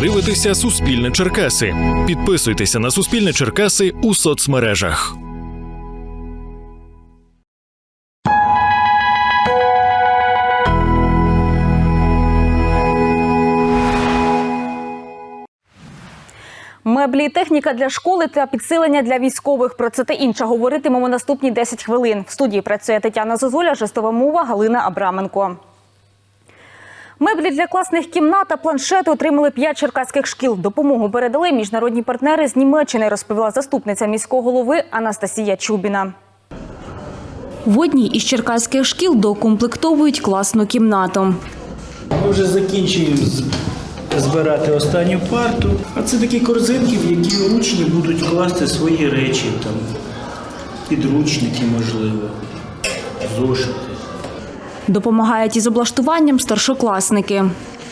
дивитеся Суспільне Черкаси. Підписуйтеся на Суспільне Черкаси у соцмережах. Меблі техніка для школи та підсилення для військових. Про це та інше говоритимемо наступні 10 хвилин. В студії працює Тетяна Зозуля, жестова мова Галина Абраменко. Меблі для класних кімнат та планшети отримали п'ять черкаських шкіл. Допомогу передали міжнародні партнери з Німеччини, розповіла заступниця міського голови Анастасія Чубіна. В одній із черкаських шкіл доукомплектовують класну кімнату. Ми вже закінчуємо збирати останню парту. А це такі корзинки, в які учні будуть класти свої речі, там, підручники, можливо, зошити. Допомагають із облаштуванням старшокласники.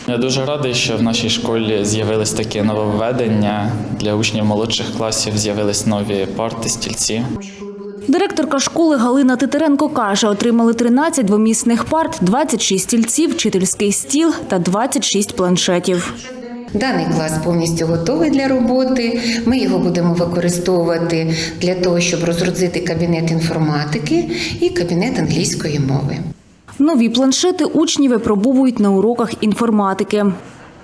Я дуже радий, що в нашій школі з'явились такі нововведення. Для учнів молодших класів з'явились нові парти, стільці. Директорка школи Галина Титеренко каже, отримали 13 двомісних парт, 26 стільців, вчительський стіл та 26 планшетів. Даний клас повністю готовий для роботи. Ми його будемо використовувати для того, щоб розгрузити кабінет інформатики і кабінет англійської мови. Нові планшети учні випробовують на уроках інформатики.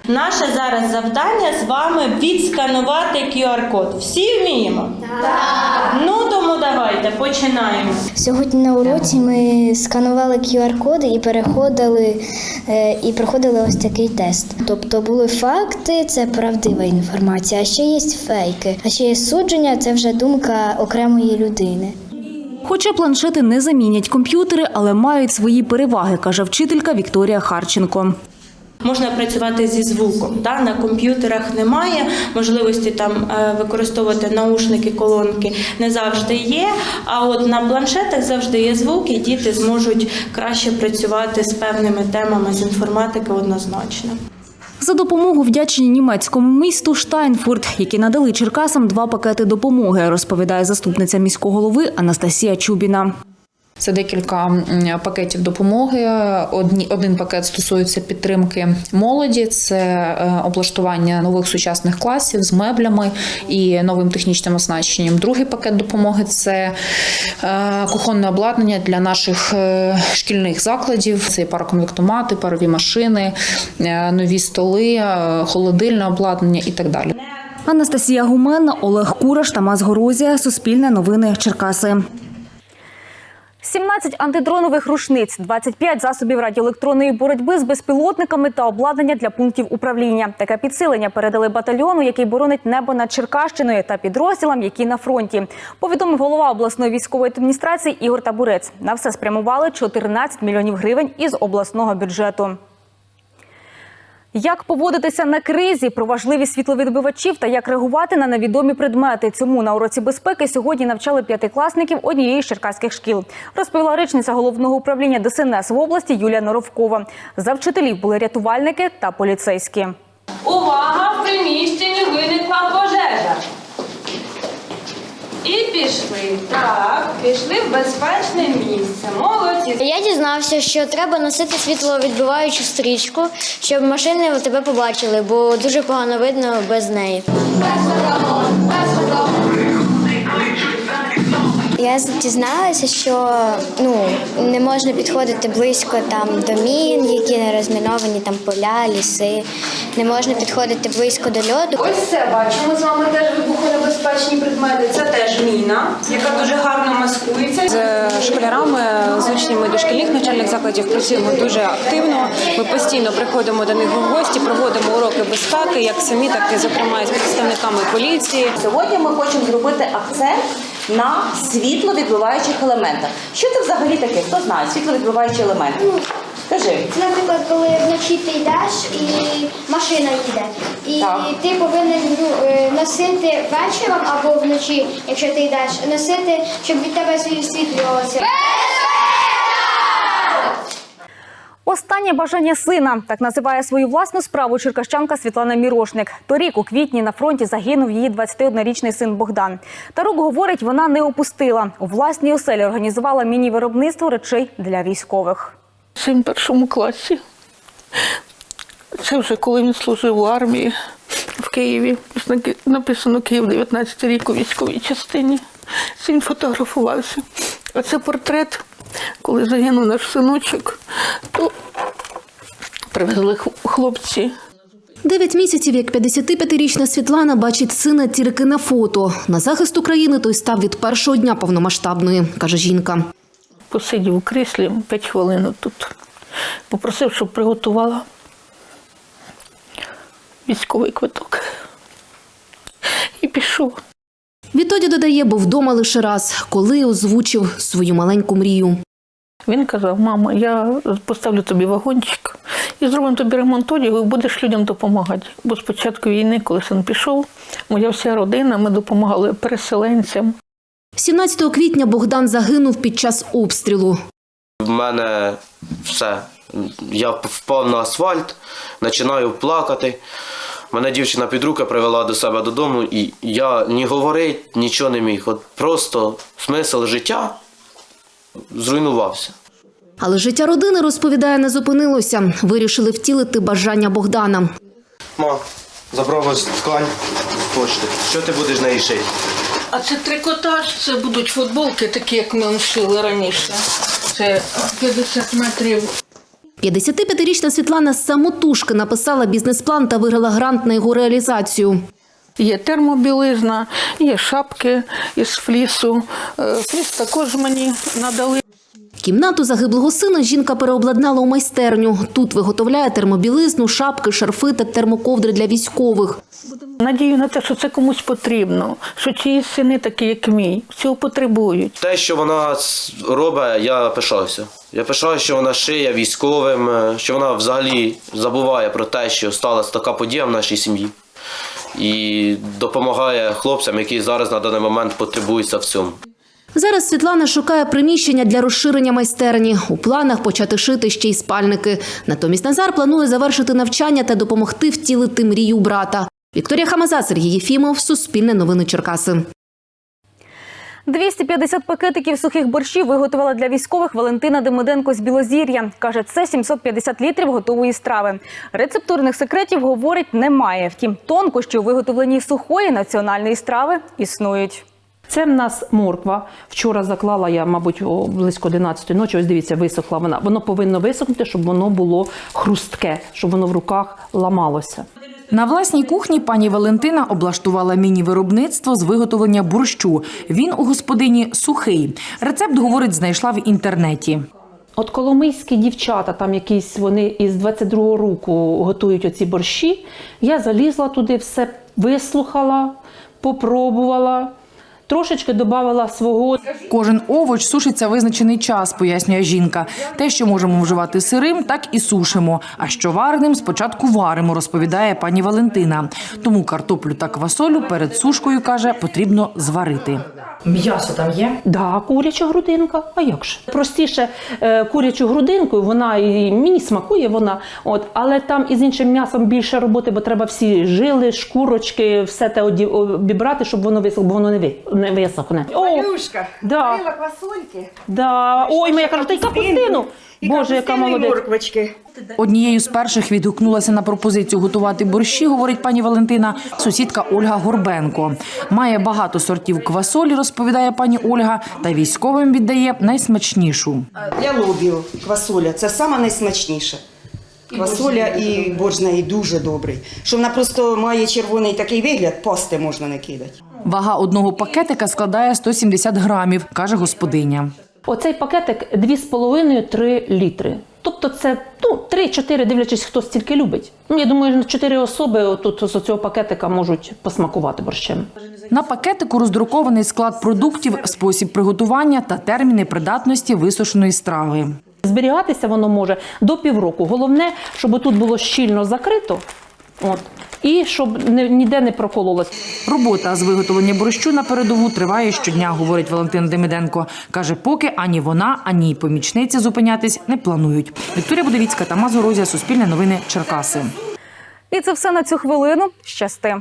Наше зараз завдання з вами відсканувати QR-код. Всі вміємо? Так. Ну тому давайте починаємо. Сьогодні на уроці ми сканували QR-коди і переходили е, і проходили ось такий тест. Тобто були факти, це правдива інформація, а ще є фейки, а ще є судження, це вже думка окремої людини. Хоча планшети не замінять комп'ютери, але мають свої переваги, каже вчителька Вікторія Харченко. Можна працювати зі звуком. Да? На комп'ютерах немає можливості там е, використовувати наушники, колонки не завжди є. А от на планшетах завжди є звук, і діти зможуть краще працювати з певними темами з інформатики однозначно. За допомогу вдячні німецькому місту Штайнфурт, які надали Черкасам два пакети допомоги, розповідає заступниця міського голови Анастасія Чубіна. Це декілька пакетів допомоги. Одні, один пакет стосується підтримки молоді, це е, облаштування нових сучасних класів з меблями і новим технічним оснащенням. Другий пакет допомоги це е, кухонне обладнання для наших е, шкільних закладів. Це і парокомплектомати, парові машини, нові столи, холодильне обладнання і так далі. Анастасія Гуменна, Олег Кураш, Тамас Горозія. Суспільне новини Черкаси. 17 антидронових рушниць, 25 засобів радіоелектронної боротьби з безпілотниками та обладнання для пунктів управління. Таке підсилення передали батальйону, який боронить небо над Черкащиною та підрозділам, які на фронті. Повідомив голова обласної військової адміністрації Ігор Табурець. На все спрямували 14 мільйонів гривень із обласного бюджету. Як поводитися на кризі, про важливість світловідбивачів та як реагувати на невідомі предмети. Цьому на уроці безпеки сьогодні навчали п'ятикласників однієї з черкаських шкіл. Розповіла речниця головного управління ДСНС в області Юлія Норовкова. За вчителів були рятувальники та поліцейські. Увага! В приміщенні виникла пожежа. І пішли. Так, пішли в безпечне місце. Молодці. Я дізнався, що треба носити світловідбиваючу стрічку, щоб машини тебе побачили, бо дуже погано видно без неї. Я дізналася, що ну не можна підходити близько там до мін, які не розміновані, там поля, ліси. Не можна підходити близько до льоду. Ось це бачимо з вами теж вибухонебезпечні предмети. Це теж міна, яка дуже гарно маскується. З школярами, з учнями дошкільних навчальних закладів працюємо дуже активно. Ми постійно приходимо до них у гості, проводимо уроки безпеки, як самі, так і зокрема з представниками поліції. Сьогодні ми хочемо зробити акцент на світловідбиваючих елементах. Що це взагалі таке? Хто знає? Світловідбиваючі елементи. Скажи. Наприклад, коли вночі ти йдеш і машина їде, і Так. ти повинен ну, е, носити вечором або вночі, якщо ти йдеш, носити, щоб від тебе світлювалося. Останнє бажання сина так називає свою власну справу черкащанка Світлана Мірошник. Торік у квітні на фронті загинув її 21-річний син Богдан. Та рук говорить, вона не опустила. У власній оселі організувала міні-виробництво речей для військових. Син в першому класі. Це вже коли він служив у армії. в Києві. Написано Київ 19 рік у військовій частині. Син фотографувався. А це портрет, коли загинув наш синочок, то привезли хлопці. Дев'ять місяців, як 55-річна Світлана бачить сина тільки на фото. На захист України той став від першого дня повномасштабної, каже жінка. Посидів у кріслі 5 хвилин тут. Попросив, щоб приготувала військовий квиток. І пішов. Відтоді додає, був вдома лише раз, коли озвучив свою маленьку мрію. Він казав: мама, я поставлю тобі вагончик і зробимо тобі ремонт одягу, і будеш людям допомагати. Бо з початку війни, коли син пішов, моя вся родина, ми допомагали переселенцям. 17 квітня Богдан загинув під час обстрілу. В мене все. Я впав на асфальт, починаю плакати. Мене дівчина під руки привела до себе додому, і я ні говорить, нічого не міг. От просто смисл життя зруйнувався. Але життя родини, розповідає, не зупинилося. Вирішили втілити бажання Богдана. Ма, забрав ткань почти. Що ти будеш неї шити? А це трикотаж, це будуть футболки, такі, як ми шили раніше. Це 50 метрів 55-річна Світлана самотужки написала бізнес-план та виграла грант на його реалізацію. Є термобілизна, є шапки із флісу. Е, Фліс також мені надали. Кімнату загиблого сина жінка переобладнала у майстерню. Тут виготовляє термобілизну, шапки, шарфи та термоковдри для військових. Надію на те, що це комусь потрібно, що чиїсь сини такі, як мій, цього потребують. Те, що вона робить, я пишаюся. Я пишаюся, що вона шиє військовим, е, що вона взагалі забуває про те, що сталася така подія в нашій сім'ї. І допомагає хлопцям, які зараз на даний момент потребуються в цьому. Зараз Світлана шукає приміщення для розширення майстерні. У планах почати шити ще й спальники. Натомість Назар планує завершити навчання та допомогти втілити мрію брата. Вікторія Хамаза, Сергій Єфімов, Суспільне новини Черкаси. 250 пакетиків сухих борщів виготовила для військових Валентина Демиденко з Білозір'я. Каже, це 750 літрів готової страви. Рецептурних секретів, говорить, немає. Втім, тонкощі у виготовленні сухої національної страви існують. Це в нас морква. Вчора заклала я, мабуть, о близько 11 ночі. Ось дивіться, висохла вона. Воно повинно висохнути, щоб воно було хрустке, щоб воно в руках ламалося. На власній кухні пані Валентина облаштувала міні-виробництво з виготовлення борщу. Він у господині сухий. Рецепт, говорить, знайшла в інтернеті. От коломийські дівчата, там якісь вони із 22-го року готують оці борщі. Я залізла туди, все вислухала, попробувала, трошечки додавала свого. Кожен овоч сушиться визначений час, пояснює жінка. Те, що можемо вживати сирим, так і сушимо. А що вареним, спочатку варимо, розповідає пані Валентина. Тому картоплю та квасолю перед сушкою каже, потрібно зварити. М'ясо там є? Да, куряча грудинка. А як ж? Простіше е, курячу грудинку, вона і мені смакує вона. От, але там із іншим м'ясом більше роботи, бо треба всі жили, шкурочки, все те оді- обібрати, щоб воно висохло, бо воно не, ви, не висохне. О, Валюшка, да. варила квасольки. да. Ой, моя кажу, та й капустину. І Боже, яка капустину, і молодець. морквочки. Однією з перших відгукнулася на пропозицію готувати борщі, говорить пані Валентина, сусідка Ольга Горбенко. Має багато сортів квасолі, розповідає пані Ольга, та військовим віддає найсмачнішу. Для лобів квасоля це саме найсмачніше. Квасоля і борщ з неї дуже добрий. Що вона просто має червоний такий вигляд, пасти можна не кидати. Вага одного пакетика складає 170 грамів, каже господиня. Оцей пакетик 2,5-3 літри. Тобто це ну, 3-4, дивлячись, хто стільки любить. Ну, я думаю, 4 особи тут з цього пакетика можуть посмакувати борщем. На пакетику роздрукований склад продуктів, спосіб приготування та терміни придатності висушеної страви. Зберігатися воно може до півроку. Головне, щоб тут було щільно закрито. От. І щоб не- ніде не прокололось. Робота з виготовлення борщу на передову триває щодня, говорить Валентин Демиденко. Каже, поки ані вона, ані її помічниця зупинятись не планують. Вікторія Будовіцька, та Горозія, Суспільне новини, Черкаси. І це все на цю хвилину. Щасти.